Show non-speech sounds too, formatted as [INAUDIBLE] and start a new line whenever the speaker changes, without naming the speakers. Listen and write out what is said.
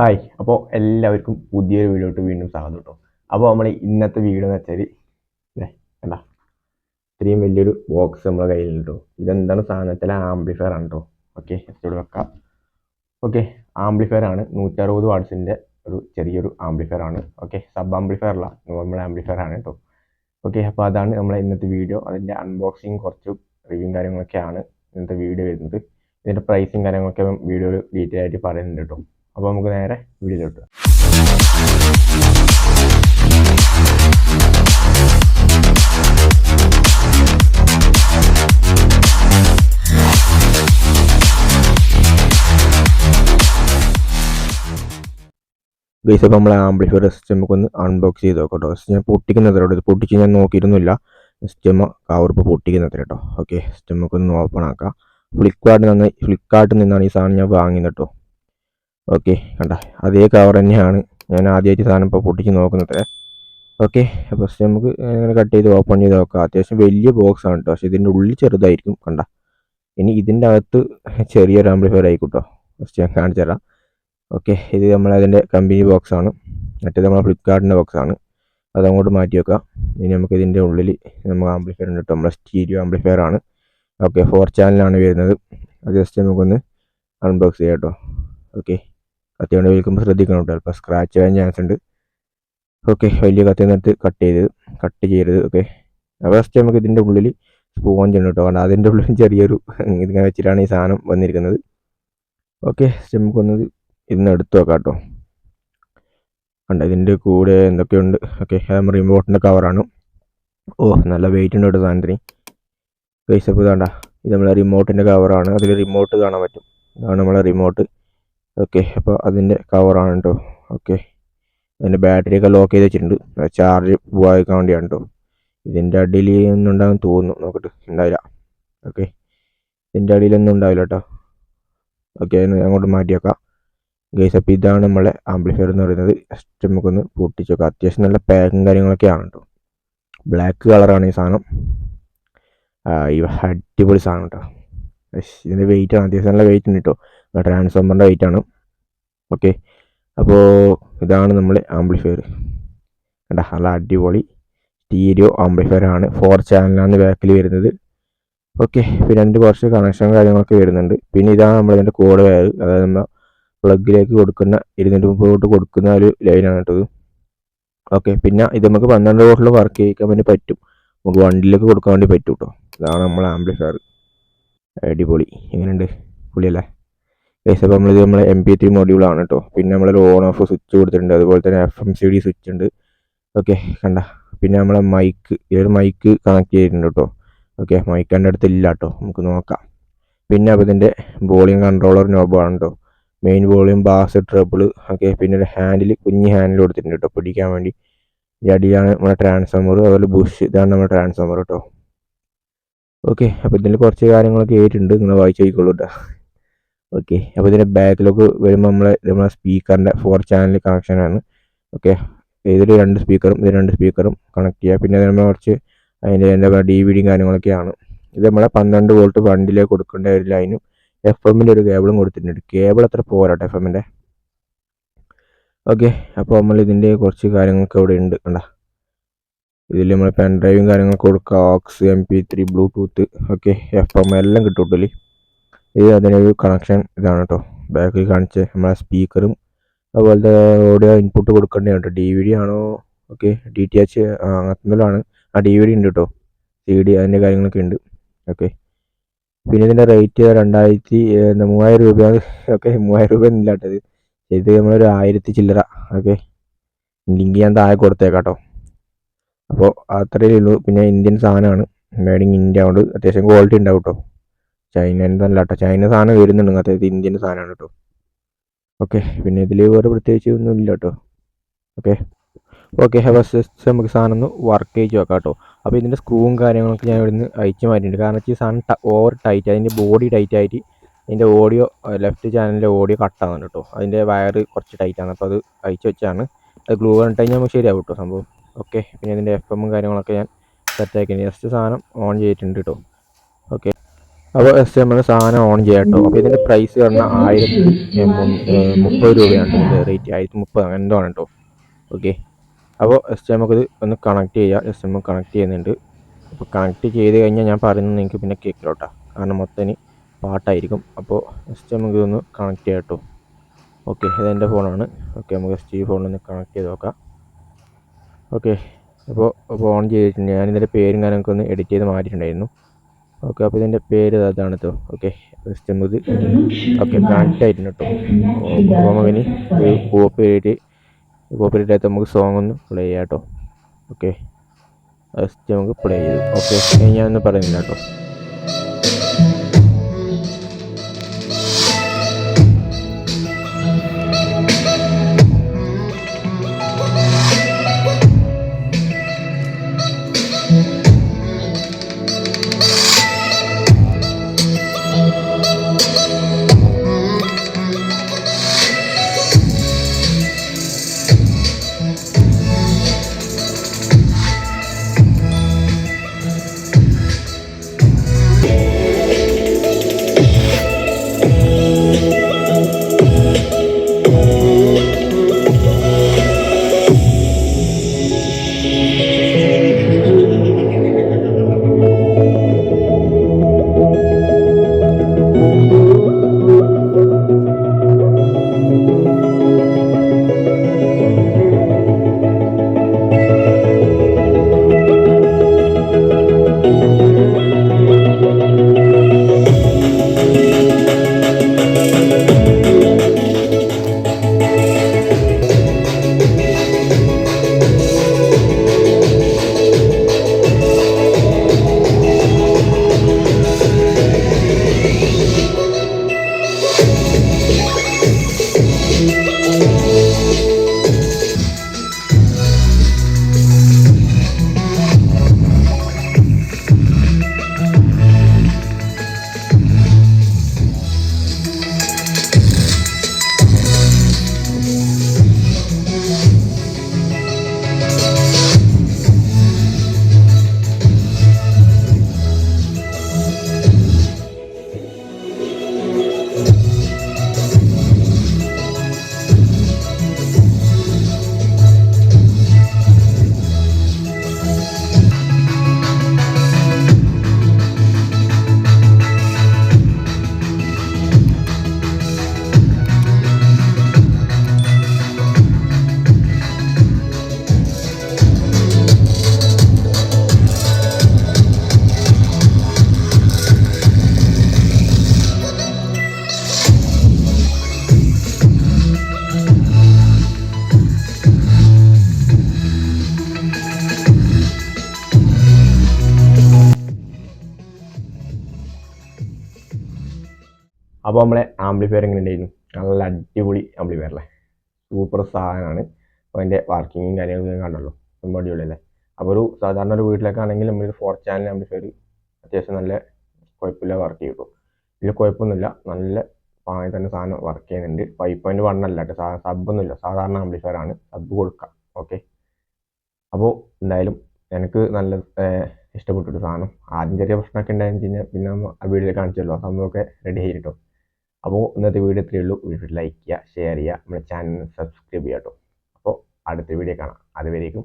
Hi. അപ്പോൾ എല്ലാവർക്കും പുതിയൊരു വീഡിയോട്ട് വീണ്ടും സ്വാഗതം കേട്ടോ അപ്പോൾ നമ്മൾ ഇന്നത്തെ വീഡിയോ എന്ന് വെച്ചാൽ കണ്ടാ? ഇത്രയും വലിയൊരു ബോക്സ് നമ്മളെ കയ്യിലുണ്ട് കേട്ടോ ഇതെന്താണ് സാധനത്തിലെ ആംപ്ലിഫയർ ആണ് കേട്ടോ ഓക്കെ എത്തോട് വെക്കാം. ഓക്കെ ആംപ്ലിഫയർ ആണ്. നൂറ്ററുപത് വാട്സിന്റെ ഒരു ചെറിയൊരു ആംപ്ലിഫയർ ആണ്. ഓക്കെ സബ് ആംപ്ലിഫയർ അല്ല നോർമൽ ആംപ്ലിഫയർ ആണ് കേട്ടോ ഓക്കെ അപ്പോൾ അതാണ് നമ്മളെ ഇന്നത്തെ വീഡിയോ. അതിന്റെ അൺബോക്സിങ് കുറച്ച് റിവ്യൂ കാര്യങ്ങളൊക്കെയാണ് ഇന്നത്തെ വീഡിയോ വരുന്നത്. ഇതിന്റെ പ്രൈസും കാര്യങ്ങളൊക്കെ വീഡിയോയിൽ ഡീറ്റെയിൽ ആയിട്ട് പറയുന്നുണ്ട് കേട്ടോ അപ്പോൾ നമുക്ക് നേരെ വീഡിയോയിലോട്ട്. ഗൈസ് അപ്പോൾ നമ്മൾ ആംപ്ലിഫയർ സിസ്റ്റം നമുക്കൊന്ന് അൺബോക്സ് ചെയ്ത് നോക്കാം കേട്ടോ ഞാൻ പൊട്ടിക്കുന്നത് ഇത് പൊട്ടിച്ച് ഞാൻ നോക്കിയിരുന്നില്ല. സിസ്റ്റം കവർ ഇപ്പോൾ പൊട്ടിക്കുന്നത് കേട്ടോ ഓക്കെ സിസ്റ്റം നമുക്ക് ഒന്ന് ഓപ്പൺ ആക്കാം. ഫ്ലിപ്കാർട്ടിൽ നിന്ന് ഫ്ലിപ്കാർട്ടിൽ നിന്നാണ് ഈ സാധനം ഞാൻ വാങ്ങിയത് കേട്ടോ. ഓക്കെ കണ്ട. അതേ കവർ തന്നെയാണ്. ഞാൻ ആദ്യമായിട്ട് സാധനം ഇപ്പോൾ പൊട്ടിച്ച് നോക്കുന്നത്. ഓക്കെ ഫസ്റ്റ് നമുക്ക് ഇങ്ങനെ കട്ട് ചെയ്ത് ഓപ്പൺ ചെയ്ത് നോക്കാം. അത്യാവശ്യം വലിയ ബോക്സ് ആണ് കേട്ടോ. പക്ഷേ ഇതിന്റെ ഉള്ളിൽ ചെറുതായിരിക്കും കണ്ട. ഇനി ഇതിന്റെ അകത്ത് ചെറിയൊരു ആംപ്ലിഫയർ ആയിക്കോട്ടോ. ഫസ്റ്റ് ഞാൻ കാണിച്ചു തരാം. ഓക്കെ ഇത് നമ്മളതിന്റെ കമ്പനി ബോക്സ് ആണ്. മറ്റേത് നമ്മളെ ഫ്ലിപ്കാർട്ടിന്റെ ബോക്സ് ആണ്. അതങ്ങോട്ട് മാറ്റി വെക്കാം. ഇനി നമുക്ക് ഇതിന്റെ ഉള്ളിൽ നമുക്ക് ആംപ്ലിഫയർ ഉണ്ട് കേട്ടോ. നമ്മളെ സ്റ്റീരിയോ ആംപ്ലിഫയർ ആണ്. ഓക്കെ ഫോർ ചാനലാണ് വരുന്നത്. അത് ജസ്റ്റ് നമുക്കൊന്ന് അൺബോക്സ് ചെയ്യാം കേട്ടോ. ഓക്കെ കത്തി കൊണ്ട് വിൽക്കുമ്പോൾ ശ്രദ്ധിക്കണം കേട്ടോ ചിലപ്പോൾ സ്ക്രാച്ച് ആകാൻ ചാൻസ് ഉണ്ട്. ഓക്കെ വലിയ കത്തി നിന്നിട്ട് കട്ട് ചെയ്ത് കട്ട് ചെയ്യരുത് ഓക്കെ ഫസ്റ്റ് നമുക്ക് ഇതിന്റെ ഉള്ളിൽ സ്പോഞ്ച് ഉണ്ട് കേട്ടോ. കാരണം അതിന്റെ ഉള്ളിൽ ചെറിയൊരു [LAUGHS] ഇതിങ്ങനെ വെച്ചിട്ടാണ് ഈ സാധനം വന്നിരിക്കുന്നത്. ഓക്കെ നമുക്കൊന്ന് ഇന്ന് എടുത്തു നോക്കാം കേട്ടോ. കണ്ട ഇതിന്റെ കൂടെ എന്തൊക്കെയുണ്ട്? ഓക്കെ നമ്മൾ റിമോട്ടിന്റെ കവറാണ് ഓ നല്ല വെയിറ്റ് ഉണ്ട് കേട്ടോ സാധനത്തിന്. പൈസ ഇപ്പോൾ ഇതാണ്ട ഇത് നമ്മളെ റിമോട്ടിന്റെ കവറാണ് അതിൽ റിമോട്ട് കാണാൻ പറ്റും. ഇതാണ് നമ്മളെ റിമോട്ട് ഓക്കെ അപ്പോൾ അതിന്റെ കവറാണ് കേട്ടോ ഓക്കെ അതിന്റെ ബാറ്ററിയൊക്കെ ലോക്ക് ചെയ്ത് വെച്ചിട്ടുണ്ട്. ചാർജ് പോകാതിരിക്കാൻ വേണ്ടിയാണ് കേട്ടോ ഇതിന്റെ അടിയിൽ ഒന്നും ഉണ്ടാകുമെന്ന് തോന്നുന്നു. നോക്കട്ടെ ഉണ്ടാവില്ല ഓക്കെ ഇതിന്റെ അടിയിലൊന്നും ഉണ്ടാവില്ല കേട്ടോ ഓക്കെ അതിന് അങ്ങോട്ട് മാറ്റിയേക്കാം. ഗൈസ് അപ്പോൾ ഇതാണ് നമ്മളെ ആംപ്ലിഫയർ എന്ന് പറയുന്നത്. ജസ്റ്റ് നമുക്കൊന്ന് പൊട്ടിച്ചു നോക്കാം അത്യാവശ്യം നല്ല പാക്കും കാര്യങ്ങളൊക്കെയാണ് കേട്ടോ ബ്ലാക്ക് കളറാണ് ഈ സാധനം. ഈ അടിപൊളി സാധനം കേട്ടോ ഇതിന്റെ വെയിറ്റ് ആണ്. അത്യാവശ്യം നല്ല വെയിറ്റ് ഉണ്ട് കേട്ടോ ട്രാൻസ്ഫോമറിന്റെ വെയിറ്റ് ആണ് ഓക്കെ. അപ്പോൾ ഇതാണ് നമ്മൾ ആംപ്ലിഫയർ. കണ്ട? നല്ല അടിപൊളി സ്റ്റീരിയോ ആംപ്ലിഫയർ ആണ്. ഫോർ ചാനലാണ് ബാക്കിൽ വരുന്നത്. ഓക്കെ. പിന്നെ രണ്ട് കുറച്ച് കണക്ഷൻ കാര്യങ്ങളൊക്കെ വരുന്നുണ്ട്. പിന്നെ ഇതാണ് നമ്മളിതിന്റെ കോഡ് വയർ അതായത് നമ്മൾ പ്ലഗിലേക്ക് കൊടുക്കുന്ന ഇരുന്നൂറ്റി മുപ്പത് കൊടുക്കുന്ന ഒരു ലൈനാണ് കേട്ടത്. ഓക്കെ. പിന്നെ ഇത് നമുക്ക് പന്ത്രണ്ട് വോട്ടിൽ വർക്ക് ചെയ്യിക്കാൻ വേണ്ടി പറ്റും. നമുക്ക് വണ്ടിയിലേക്ക് കൊടുക്കാൻ വേണ്ടി പറ്റും കേട്ടോ. ഇതാണ് നമ്മൾ ആംപ്ലിഫയർ. അടിപൊളി. എങ്ങനെയുണ്ട്? പുള്ളിയല്ലേ? ഗൈസ് അപ്പോൾ നമ്മളിത് നമ്മളെ എം പി ത്രീ മൊഡ്യൂളാണ് കേട്ടോ പിന്നെ നമ്മളൊരു ഓൺ ഓഫ് സ്വിച്ച് കൊടുത്തിട്ടുണ്ട്. അതുപോലെ തന്നെ F M C D switch ഉണ്ട്. ഓക്കെ കണ്ട. പിന്നെ നമ്മളെ മൈക്ക് ഒരു മൈക്ക് കണക്ട് ചെയ്തിട്ടുണ്ട് കേട്ടോ ഓക്കെ മൈക്ക് എന്റെ അടുത്ത് ഇല്ല കേട്ടോ നമുക്ക് നോക്കാം. പിന്നെ അപ്പോൾ ഇതിന്റെ വോളിയം കൺട്രോളർ നോബാണ് കേട്ടോ main volume bass treble okay പിന്നെ ഒരു ഹാൻഡിൽ കുഞ്ഞ് ഹാൻഡിൽ കൊടുത്തിട്ടുണ്ട് കേട്ടോ പിടിക്കാൻ വേണ്ടി. അടിയാണ് നമ്മുടെ ട്രാൻസ്ഫോമർ അതുപോലെ ബുഷ് ഇതാണ് നമ്മുടെ ട്രാൻസ്ഫോമർ കേട്ടോ ഓക്കെ അപ്പോൾ ഇതിൽ കുറച്ച് കാര്യങ്ങളൊക്കെ ആയിട്ടുണ്ട് നിങ്ങൾ വായിച്ചു നോക്കിക്കോളൂ കേട്ടോ ഓക്കെ അപ്പോൾ ഇതിന്റെ ബാക്കിലേക്ക് വരുമ്പോൾ നമ്മൾ നമ്മുടെ സ്പീക്കറിന്റെ ഫോർ ചാനൽ കണക്ഷനാണ് ഓക്കെ ഇതിൽ രണ്ട് സ്പീക്കറും ഇത് രണ്ട് സ്പീക്കറും കണക്ട് ചെയ്യുക പിന്നെ നമ്മൾ കുറച്ച് അതിന്റെ എന്താ പറയുക ഡി ഡിയും കാര്യങ്ങളൊക്കെയാണ് ഇത് നമ്മളെ പന്ത്രണ്ട് വോൾട്ട് വണ്ടിയിലേക്ക് കൊടുക്കേണ്ട ഒരു ലൈനും എഫ് എമ്മിന്റെ ഒരു കേബിളും കൊടുത്തിട്ടുണ്ട്. കേബിൾ അത്ര പോരാട്ടെ എഫ് എമ്മിന്റെ ഓക്കെ അപ്പോൾ നമ്മൾ ഇതിന്റെ കുറച്ച് കാര്യങ്ങളൊക്കെ ഇവിടെ ഉണ്ട് കണ്ട. ഇതിൽ നമ്മൾ പെൻ ഡ്രൈവും കാര്യങ്ങളൊക്കെ കൊടുക്കുക aux M P three Bluetooth okay F M എല്ലാം കേട്ടോ ഇത് അതിനൊരു കണക്ഷൻ ഇതാണ് കേട്ടോ ബാക്കിൽ കാണിച്ച് നമ്മളെ സ്പീക്കറും അതുപോലത്തെ ഓഡിയോ ഇൻപുട്ട് കൊടുക്കേണ്ടത് കേട്ടോ ഡി വി ഡി ആണോ? ഓക്കെ ഡി ടി എച്ച് അങ്ങനത്തെ ആണ് ആ ഡി വി ഡി ഉണ്ട് കേട്ടോ സി ഡി അതിന്റെ കാര്യങ്ങളൊക്കെ ഉണ്ട്. ഓക്കെ പിന്നെ ഇതിന്റെ റേറ്റ് രണ്ടായിരത്തി മൂവായിരം രൂപ. ഓക്കെ മൂവായിരം രൂപ ഒന്നും ഇല്ലാട്ടത് ഇത്. നമ്മളൊരു ആയിരത്തി ചില്ലറ. ഓക്കെ ലിങ്ക് ഞാൻ താഴെ കൊടുത്തേക്കാം കേട്ടോ അപ്പോൾ അത്രയേ ഉള്ളൂ. പിന്നെ ഇന്ത്യൻ സാധനമാണ്. മേഡ് ഇൻ ഇന്ത്യ കൊണ്ട് അത്യാവശ്യം ക്വാളിറ്റി ഉണ്ടാവും കേട്ടോ ചൈനന്റെ അല്ല കേട്ടോ ചൈന സാധനം വരുന്നുണ്ട്. അതായത് ഇന്ത്യൻ സാധനമാണ് കേട്ടോ. ഓക്കെ. പിന്നെ ഇതിൽ വേറെ പ്രത്യേകിച്ച് ഒന്നും ഇല്ല കേട്ടോ ഓക്കെ ഓക്കെ അപ്പോൾ നമുക്ക് സാധനം ഒന്ന് വർക്ക് ചെയ്ത് വെക്കാം കേട്ടോ. അപ്പോൾ ഇതിന്റെ സ്ക്രൂവും കാര്യങ്ങളൊക്കെ ഞാൻ ഇവിടുന്ന് അയച്ചു മാറ്റിയിട്ടുണ്ട്. കാരണം വെച്ചാൽ സാധനം ഓവർ ടൈറ്റ് അതിന്റെ ബോഡി ടൈറ്റ് ആയിട്ട് അതിന്റെ ഓഡിയോ ലെഫ്റ്റ് ചാനലിന്റെ ഓഡിയോ കട്ടാണ് കേട്ടോ. അതിന്റെ വയർ കുറച്ച് ടൈറ്റാണ് അപ്പോൾ അത് അയച്ചു വെച്ചാണ്. അത് ഗ്ലൂ കണ്ടിട്ട് കഴിഞ്ഞാൽ നമുക്ക് ശരിയാവും കേട്ടോ സംഭവം. ഓക്കെ. പിന്നെ ഇതിന്റെ എഫ് എമ്മും കാര്യങ്ങളൊക്കെ ഞാൻ സെറ്റാക്കി ജസ്റ്റ് സാധനം ഓൺ ചെയ്തിട്ടുണ്ട് കേട്ടോ. ഓക്കെ. അപ്പോൾ എസ് എം എന്ന സാധനം ഓൺ ചെയ്യാം കേട്ടോ അപ്പോൾ ഇതിന്റെ പ്രൈസ് പറഞ്ഞാൽ ആയിരത്തി മുപ്പത് രൂപയാണ്. റേറ്റ് ആയിരത്തി മുപ്പത്. എന്തോ ആണ് കേട്ടോ ഓക്കെ അപ്പോൾ എസ് എം ഇത് ഒന്ന് കണക്ട് ചെയ്യുക എസ് എം കണക്ട് ചെയ്യുന്നുണ്ട്. അപ്പോൾ കണക്ട് ചെയ്ത് കഴിഞ്ഞാൽ ഞാൻ പറയുന്നത് നിങ്ങൾക്ക് പിന്നെ കേൾക്കില്ല കാരണം മൊത്തം പാട്ടായിരിക്കും. അപ്പോൾ എസ് എം ഇതൊന്ന് കണക്ട് ചെയ്യാം കേട്ടോ ഓക്കെ ഇതെന്റെ ഫോണാണ്. ഓക്കെ നമുക്ക് എസ് ടി ഫോണിൽ കണക്ട് ചെയ്ത് നോക്കാം. ഓക്കെ അപ്പോൾ അപ്പോൾ ഓൺ ചെയ്തിട്ടുണ്ട്. ഞാനിതിന്റെ പേരും കാര്യങ്ങളൊക്കെ ഒന്ന് എഡിറ്റ് ചെയ്ത് മാറ്റിയിട്ടുണ്ടായിരുന്നു. ഓക്കെ അപ്പോൾ ഇതിന്റെ പേര് അതാണ് കേട്ടോ ഓക്കെ സിസ്റ്റം ഇത് ഓക്കെ ബ്രാൻഡ് ആയിരുന്നു കേട്ടോ നമുക്കിനി ഒരു കോപ്പറേറ്റ് കോപ്പറേറ്റ് ആയിട്ട് നമുക്ക് സോങ് ഒന്ന് പ്ലേ ചെയ്യാം കേട്ടോ ഓക്കെ ഫസ്റ്റ് നമുക്ക് പ്ലേ ചെയ്തു. ഓക്കെ ഞാനൊന്ന് പറയുന്നില്ല കേട്ടോ അപ്പോൾ നമ്മളെ ആംപ്ലിഫയർ എങ്ങനെ ഉണ്ടായിരുന്നു? നല്ല അടിപൊളി ആംപ്ലിഫയർ അല്ലേ? സൂപ്പർ സാധനമാണ്. അപ്പോൾ അതിന്റെ വർക്കിങ്ങും കാര്യങ്ങളും കാണുമല്ലോ നമ്മൾ അടിപൊളിയല്ലേ? അപ്പോൾ ഒരു സാധാരണ ഒരു വീട്ടിലൊക്കെ നമ്മളൊരു ഫോർ ചാനൽ ആംബ്ലിഫയർ അത്യാവശ്യം നല്ല കുഴപ്പമില്ല വർക്ക് ചെയ്തു. ഇതിൽ കുഴപ്പമൊന്നുമില്ല. നല്ല പാങ്ങി തന്നെ സാധനം വർക്ക് ചെയ്യുന്നുണ്ട്. ഫൈവ് പോയിന്റ് വൺ അല്ല കേട്ടോ. സബ്ബൊന്നുമില്ല സാധാരണ ആംപ്ലിഫയർ ആണ്. സബ് കൊടുക്കാം. ഓക്കെ അപ്പോൾ എന്തായാലും എനിക്ക് നല്ല ഇഷ്ടപ്പെട്ടിട്ട് സാധനം. ആദ്യം ചെറിയ പ്രശ്നമൊക്കെ ഉണ്ടായെന്ന് വെച്ച് കഴിഞ്ഞാൽ പിന്നെ ആ വീഡിയോയിൽ കാണിച്ചല്ലോ സംഭവമൊക്കെ റെഡി ആയിട്ടോ? അപ്പോൾ ഇന്നത്തെ വീഡിയോ ഇത്രയേ ഉള്ളൂ. വീഡിയോ ലൈക്ക് ചെയ്യുക ഷെയർ ചെയ്യുക. നമ്മുടെ ചാനൽ സബ്സ്ക്രൈബ് ചെയ്യുക കേട്ടോ. അപ്പോൾ അടുത്ത വീഡിയോ കാണാം. അതുവരേക്കും